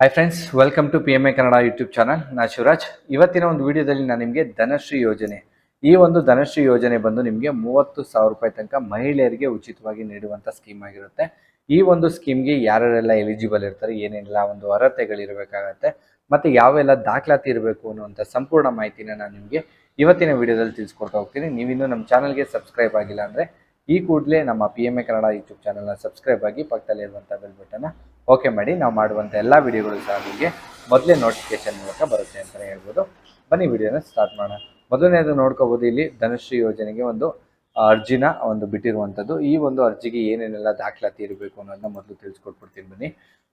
Hi friends welcome to P M A Kannada YouTube channel ನಾ ಶಿವರಾಜ್. ಇವತ್ತಿನ ಒಂದು ವಿಡಿಯೋದಲ್ಲಿ ನಾನು ನಿಮಗೆ ಧನಶ್ರೀ ಯೋಜನೆ. ಈ ಒಂದು ಧನಶ್ರೀ ಯೋಜನೆ ಬಂದು ನಿಮಗೆ ಮೂವತ್ತು ಸಾವಿರ ರೂಪಾಯಿ ತನಕ ಮಹಿಳೆಯರಿಗೆ ಉಚಿತವಾಗಿ ನೀಡುವಂಥ ಸ್ಕೀಮ್ ಆಗಿರುತ್ತೆ. ಈ ಒಂದು ಸ್ಕೀಮ್ಗೆ ಯಾರ್ಯಾರೆಲ್ಲ ಎಲಿಜಿಬಲ್ ಇರ್ತಾರೆ ಏನೆಲ್ಲ ಒಂದು ಅರ್ಹತೆಗಳಿರಬೇಕಾಗತ್ತೆ ಮತ್ತು ಯಾವೆಲ್ಲ ದಾಖಲಾತಿ ಇರಬೇಕು ಅನ್ನುವಂಥ ಸಂಪೂರ್ಣ ಮಾಹಿತಿನ ನಾನು ನಿಮಗೆ ಇವತ್ತಿನ ವಿಡಿಯೋದಲ್ಲಿ ತಿಳಿಸ್ಕೊಡ್ತಾ ಹೋಗ್ತೀನಿ. ನೀವಿನ್ನೂ ನಮ್ಮ ಚಾನಲ್ಗೆ ಸಬ್ಸ್ಕ್ರೈಬ್ ಆಗಿಲ್ಲ ಅಂದರೆ ಈ ಕೂಡಲೇ ನಮ್ಮ P M A Kannada YouTube ಚಾನಲ್ನ ಸಬ್ಸ್ಕ್ರೈಬ್ ಆಗಿ ಪಕ್ಕದಲ್ಲಿರುವಂಥ ಬೆಲ್ ಬಟನ್ನ ಓಕೆ ಮಾಡಿ. ನಾವು ಮಾಡುವಂಥ ಎಲ್ಲ ವಿಡಿಯೋಗಳು ಸಹ ನಿಮಗೆ ಮೊದಲೇ ನೋಟಿಫಿಕೇಶನ್ ಮೂಲಕ ಬರುತ್ತೆ ಅಂತಲೇ ಹೇಳ್ಬೋದು. ಬನ್ನಿ ವಿಡಿಯೋನ ಸ್ಟಾರ್ಟ್ ಮಾಡೋಣ. ಮೊದಲನೇದು ನೋಡ್ಕೋಬೋದು. ಇಲ್ಲಿ ಧನಶ್ರೀ ಯೋಜನೆಗೆ ಒಂದು ಅರ್ಜಿನ ಒಂದು ಬಿಟ್ಟಿರುವಂಥದ್ದು ಈ ಒಂದು ಅರ್ಜಿಗೆ ಏನೇನೆಲ್ಲ ದಾಖಲಾತಿ ಇರಬೇಕು ಅನ್ನೋದನ್ನ ಮೊದಲು ತಿಳಿಸ್ಕೊಟ್ಬಿಡ್ತೀನಿ ಬನ್ನಿ.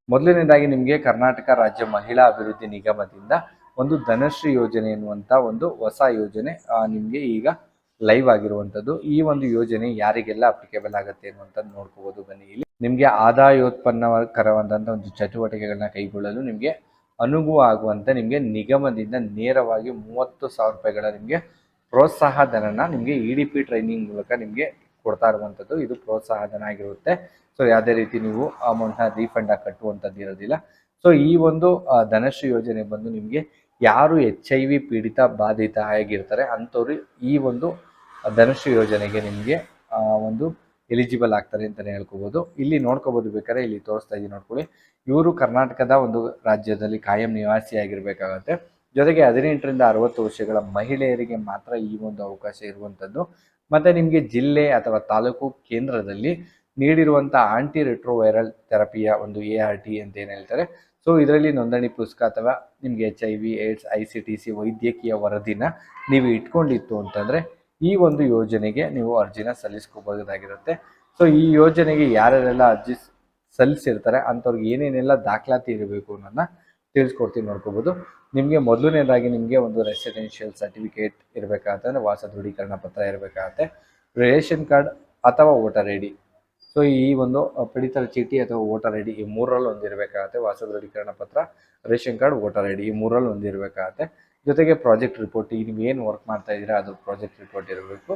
ಮೊದಲನೇದಾಗಿ ನಿಮಗೆ ಕರ್ನಾಟಕ ರಾಜ್ಯ ಮಹಿಳಾ ಅಭಿವೃದ್ಧಿ ನಿಗಮದಿಂದ ಒಂದು ಧನಶ್ರೀ ಯೋಜನೆ ಎನ್ನುವಂಥ ಒಂದು ಹೊಸ ಯೋಜನೆ ನಿಮಗೆ ಈಗ ಲೈವ್ ಆಗಿರುವಂಥದ್ದು, ಈ ಒಂದು ಯೋಜನೆ ಯಾರಿಗೆಲ್ಲ ಅಪ್ಲಿಕೇಬಲ್ ಆಗುತ್ತೆ ಅನ್ನುವಂಥದ್ದು ನೋಡ್ಕೋಬಹುದು ಬನ್ನಿ. ಇಲ್ಲಿ ನಿಮಗೆ ಆದಾಯೋತ್ಪನ್ನಕರವಾದಂಥ ಒಂದು ಚಟುವಟಿಕೆಗಳನ್ನ ಕೈಗೊಳ್ಳಲು ನಿಮಗೆ ಅನುಗುವ ಆಗುವಂತೆ ನಿಮಗೆ ನಿಗಮದಿಂದ ನೇರವಾಗಿ ಮೂವತ್ತು ಸಾವಿರ ರೂಪಾಯಿಗಳ ನಿಮಗೆ ಪ್ರೋತ್ಸಾಹ ಧನನ ನಿಮಗೆ ಇ ಡಿ ಪಿ ಟ್ರೈನಿಂಗ್ ಮೂಲಕ ನಿಮಗೆ ಕೊಡ್ತಾ ಇರುವಂಥದ್ದು. ಇದು ಪ್ರೋತ್ಸಾಹ ಧನ ಆಗಿರುತ್ತೆ. ಸೊ ಯಾವುದೇ ರೀತಿ ನೀವು ಅಮೌಂಟ್ನ ರೀಫಂಡ್ ಆಗಿ ಕಟ್ಟುವಂಥದ್ದು ಇರೋದಿಲ್ಲ. ಸೊ ಈ ಒಂದು ಧನಶ್ರೀ ಯೋಜನೆ ಬಂದು ನಿಮಗೆ ಯಾರು ಎಚ್ ಐ ವಿ ಪೀಡಿತ, ಬಾಧಿತ ಆಗಿರ್ತಾರೆ, ಅಂಥವ್ರು ಈ ಒಂದು ಧನಶ್ರೀ ಯೋಜನೆಗೆ ನಿಮಗೆ ಒಂದು ಎಲಿಜಿಬಲ್ ಆಗ್ತಾರೆ ಅಂತಲೇ ಹೇಳ್ಕೋಬೋದು. ಇಲ್ಲಿ ನೋಡ್ಕೋಬೋದು ಬೇಕಾದ್ರೆ, ಇಲ್ಲಿ ತೋರಿಸ್ತಾ ಇದ್ದೀನಿ ನೋಡ್ಕೊಳ್ಳಿ. ಇವರು ಕರ್ನಾಟಕದ ಒಂದು ರಾಜ್ಯದಲ್ಲಿ ಕಾಯಂ ನಿವಾಸಿಯಾಗಿರ್ಬೇಕಾಗತ್ತೆ. ಜೊತೆಗೆ ಹದಿನೆಂಟರಿಂದ ಅರವತ್ತು ವರ್ಷಗಳ ಮಹಿಳೆಯರಿಗೆ ಮಾತ್ರ ಈ ಒಂದು ಅವಕಾಶ ಇರುವಂಥದ್ದು. ಮತ್ತು ನಿಮಗೆ ಜಿಲ್ಲೆ ಅಥವಾ ತಾಲೂಕು ಕೇಂದ್ರದಲ್ಲಿ ನೀಡಿರುವಂಥ ಆಂಟಿ ರೆಟ್ರೋವೈರಲ್ ಥೆರಪಿಯ ಒಂದು ಎ ಆರ್ ಟಿ ಅಂತ ಏನು ಹೇಳ್ತಾರೆ. ಸೊ ಇದರಲ್ಲಿ ನೋಂದಣಿ ಪುಸ್ತಕ ಅಥವಾ ನಿಮಗೆ H I V AIDS I C T C ವೈದ್ಯಕೀಯ ವರದಿನ ನೀವು ಇಟ್ಕೊಂಡಿತ್ತು ಅಂತಂದರೆ ಈ ಒಂದು ಯೋಜನೆಗೆ ನೀವು ಅರ್ಜಿನ ಸಲ್ಲಿಸ್ಕೋಬಹುದಾಗಿರುತ್ತೆ. ಸೊ ಈ ಯೋಜನೆಗೆ ಯಾರ್ಯಾರೆಲ್ಲ ಅರ್ಜಿ ಸಲ್ಲಿಸಿರ್ತಾರೆ, ಅಂಥವ್ರಿಗೆ ಏನೇನೆಲ್ಲ ದಾಖಲಾತಿ ಇರಬೇಕು ಅನ್ನೋದನ್ನ ತಿಳಿಸ್ಕೊಡ್ತೀನಿ ನೋಡ್ಕೋಬೋದು. ನಿಮಗೆ ಮೊದಲನೇದಾಗಿ ನಿಮಗೆ ಒಂದು ರೆಸಿಡೆನ್ಷಿಯಲ್ ಸರ್ಟಿಫಿಕೇಟ್ ಇರಬೇಕಾಗತ್ತೆ ವಾಸ ದೃಢೀಕರಣ ಪತ್ರ ಇರಬೇಕಾಗತ್ತೆ, ರೇಷನ್ ಕಾರ್ಡ್ ಅಥವಾ ವೋಟರ್ ಐ ಡಿ. ಸೊ ಈ ಒಂದು ಪಡಿತರ ಚೀಟಿ ಅಥವಾ ವೋಟರ್ ಐ ಡಿ ಈ ಮೂರರಲ್ಲಿ ಒಂದು ಇರಬೇಕಾಗತ್ತೆ ವಾಸ ದೃಢೀಕರಣ ಪತ್ರ, ration card, voter I D ಈ ಮೂರಲ್ಲಿ ಒಂದು ಇರಬೇಕಾಗತ್ತೆ ಜೊತೆಗೆ ಪ್ರಾಜೆಕ್ಟ್ ರಿಪೋರ್ಟ್ ಈಗ ನೀವು ಏನು ವರ್ಕ್ ಮಾಡ್ತಾ ಇದ್ದೀರಾ, ಅದು ಪ್ರಾಜೆಕ್ಟ್ ರಿಪೋರ್ಟ್ ಇರಬೇಕು.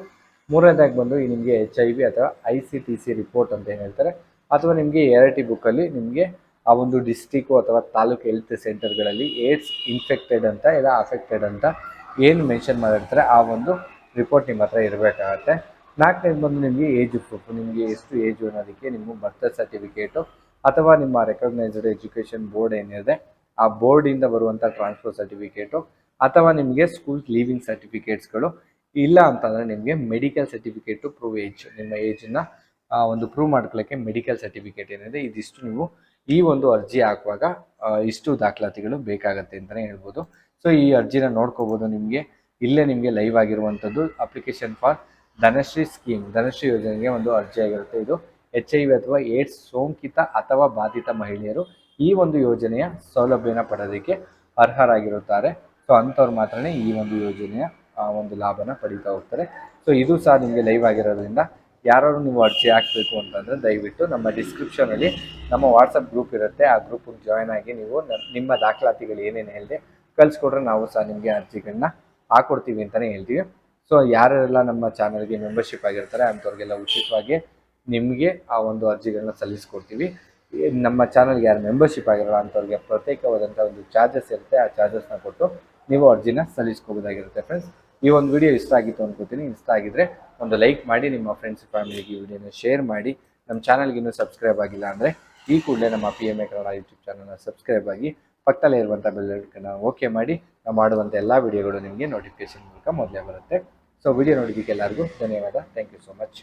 ಮೂರನೇದಾಗಿ ಬಂದು ಈ ನಿಮಗೆ ಎಚ್ ಐ ವಿ ಅಥವಾ I C T C report ಅಂತ ಏನು ಹೇಳ್ತಾರೆ, ಅಥವಾ ನಿಮಗೆ ಎ ಆರ್ ಟಿ ಬುಕ್ಕಲ್ಲಿ ನಿಮಗೆ ಆ ಒಂದು ಡಿಸ್ಟಿಕ್ಕು ಅಥವಾ ತಾಲೂಕು ಹೆಲ್ತ್ ಸೆಂಟರ್ಗಳಲ್ಲಿ ಏಡ್ಸ್ ಇನ್ಫೆಕ್ಟೆಡ್ ಅಂತ, ಇಲ್ಲ ಅಫೆಕ್ಟೆಡ್ ಅಂತ ಏನು ಮೆನ್ಷನ್ ಮಾಡಿರ್ತಾರೆ, ಆ ಒಂದು ರಿಪೋರ್ಟ್ ನಿಮ್ಮ ಹತ್ರ ಇರಬೇಕಾಗತ್ತೆ. ನಾಲ್ಕನೇದು ಬಂದು ನಿಮಗೆ ಏಜ್ ಪ್ರೂಫ್ ನಿಮಗೆ ಎಷ್ಟು ಏಜು ಅನ್ನೋದಕ್ಕೆ ನಿಮ್ಮ ಬರ್ತ್ ಸರ್ಟಿಫಿಕೇಟು ಅಥವಾ ನಿಮ್ಮ ರೆಕಗ್ನೈಸ್ಡ್ ಎಜುಕೇಷನ್ ಬೋರ್ಡ್ ಏನಿದೆ, ಆ ಬೋರ್ಡಿಂದ ಬರುವಂಥ ಟ್ರಾನ್ಸ್ಫರ್ ಸರ್ಟಿಫಿಕೇಟು ಅಥವಾ ನಿಮಗೆ ಸ್ಕೂಲ್ ಲೀವಿಂಗ್ ಸರ್ಟಿಫಿಕೇಟ್ಸ್ಗಳು ಇಲ್ಲ ಅಂತಂದರೆ ನಿಮಗೆ ಮೆಡಿಕಲ್ ಸರ್ಟಿಫಿಕೇಟು ಪ್ರೂವ್ ಏಜ್ ನಿಮ್ಮ ಏಜನ್ನ ಒಂದು ಪ್ರೂವ್ ಮಾಡ್ಕೊಳ್ಳೋಕ್ಕೆ ಮೆಡಿಕಲ್ ಸರ್ಟಿಫಿಕೇಟ್ ಏನಿದೆ, ಇದಿಷ್ಟು ನೀವು ಈ ಒಂದು ಅರ್ಜಿ ಹಾಕುವಾಗ ಇಷ್ಟು ದಾಖಲಾತಿಗಳು ಬೇಕಾಗತ್ತೆ ಅಂತಲೇ ಹೇಳ್ಬೋದು. ಸೊ ಈ ಅರ್ಜಿನ ನೋಡ್ಕೋಬೋದು ನಿಮಗೆ. ಇಲ್ಲೇ ನಿಮಗೆ ಲೈವ್ ಆಗಿರುವಂಥದ್ದು application for Dhanashree scheme Dhanashree ಯೋಜನೆಗೆ ಒಂದು ಅರ್ಜಿ ಆಗಿರುತ್ತೆ. ಇದು ಎಚ್ ಐ ವಿ ಅಥವಾ ಏಡ್ಸ್ ಸೋಂಕಿತ ಅಥವಾ ಬಾಧಿತ ಮಹಿಳೆಯರು ಈ ಒಂದು ಯೋಜನೆಯ ಸೌಲಭ್ಯನ ಪಡೆಯೋದಕ್ಕೆ ಅರ್ಹರಾಗಿರುತ್ತಾರೆ. ಸೊ ಅಂಥವ್ರು ಮಾತ್ರನೇ ಈ ಒಂದು ಯೋಜನೆಯ ಒಂದು ಲಾಭನ ಪಡೀತಾ ಹೋಗ್ತಾರೆ. ಸೊ ಇದು ಸಹ ನಿಮಗೆ ಲೈವ್ ಆಗಿರೋದ್ರಿಂದ ಯಾರು ನೀವು ಅರ್ಜಿ ಹಾಕಬೇಕು ಅಂತಂದರೆ ದಯವಿಟ್ಟು ನಮ್ಮ ಡಿಸ್ಕ್ರಿಪ್ಷನಲ್ಲಿ ನಮ್ಮ ವಾಟ್ಸಪ್ ಗ್ರೂಪ್ ಇರುತ್ತೆ. ಆ ಗ್ರೂಪಿಗೆ ಜಾಯ್ನ್ ಆಗಿ ನೀವು ನಿಮ್ಮ ದಾಖಲಾತಿಗಳು ಏನೇನು ಹೇಳಿದೆ ಕಳಿಸ್ಕೊಟ್ರೆ ನಾವು ಸಹ ನಿಮಗೆ ಅರ್ಜಿಗಳನ್ನ ಹಾಕ್ಕೊಡ್ತೀವಿ ಅಂತಲೇ ಹೇಳ್ತೀವಿ. ಸೊ ಯಾರೆಲ್ಲ ನಮ್ಮ ಚಾನಲ್ಗೆ ಮೆಂಬರ್ಶಿಪ್ ಆಗಿರ್ತಾರೆ ಅಂಥವ್ರಿಗೆಲ್ಲ ಉಚಿತವಾಗಿ ನಿಮಗೆ ಆ ಒಂದು ಅರ್ಜಿಗಳನ್ನ ಸಲ್ಲಿಸ್ಕೊಡ್ತೀವಿ. ನಮ್ಮ ಚಾನಲ್ಗೆ ಯಾರು ಮೆಂಬರ್ಶಿಪ್ ಆಗಿರಲ್ಲ ಅಂಥವ್ರಿಗೆ ಪ್ರತ್ಯೇಕವಾದಂಥ ಒಂದು ಚಾರ್ಜಸ್ ಇರುತ್ತೆ. ಆ ಚಾರ್ಜಸ್ನ ಕೊಟ್ಟು ನೀವು ಅರ್ಜಿನ ಸಲ್ಲಿಸ್ಕೋಬೋದಾಗಿರುತ್ತೆ ಫ್ರೆಂಡ್ಸ್ ಈ ಒಂದು ವಿಡಿಯೋ ಇಷ್ಟ ಆಗಿತ್ತು ಅಂದ್ಕೋತೀನಿ ಇಷ್ಟ ಆಗಿದ್ರೆ ಒಂದು ಲೈಕ್ ಮಾಡಿ, ನಿಮ್ಮ ಫ್ರೆಂಡ್ಸ್ ಫ್ಯಾಮಿಲಿಗೆ ಈ ವಿಡಿಯೋನ ಶೇರ್ ಮಾಡಿ. ನಮ್ಮ ಚಾನಲ್ಗೆ ಇನ್ನೂ ಸಬ್ಸ್ಕ್ರೈಬ್ ಆಗಿಲ್ಲ ಅಂದರೆ ಈ ಕೂಡಲೇ ನಮ್ಮ P M A Kannada YouTube ಚಾನಲ್ನ ಸಬ್ಸ್ಕ್ರೈಬ್ ಆಗಿ ಪಕ್ಕದಲ್ಲೇ ಇರುವಂಥ ಬೆಲ್ಲನ್ನು ಓಕೆ ಮಾಡಿ. ನಾವು ಮಾಡುವಂಥ ಎಲ್ಲ ವಿಡಿಯೋಗಳು ನಿಮಗೆ ನೋಟಿಫಿಕೇಶನ್ ಮೂಲಕ ಮೊದಲೇ ಬರುತ್ತೆ. ಸೊ ವಿಡಿಯೋ ನೋಡಿದ್ದಕ್ಕೆ ಎಲ್ಲರಿಗೂ ಧನ್ಯವಾದ. Thank you so much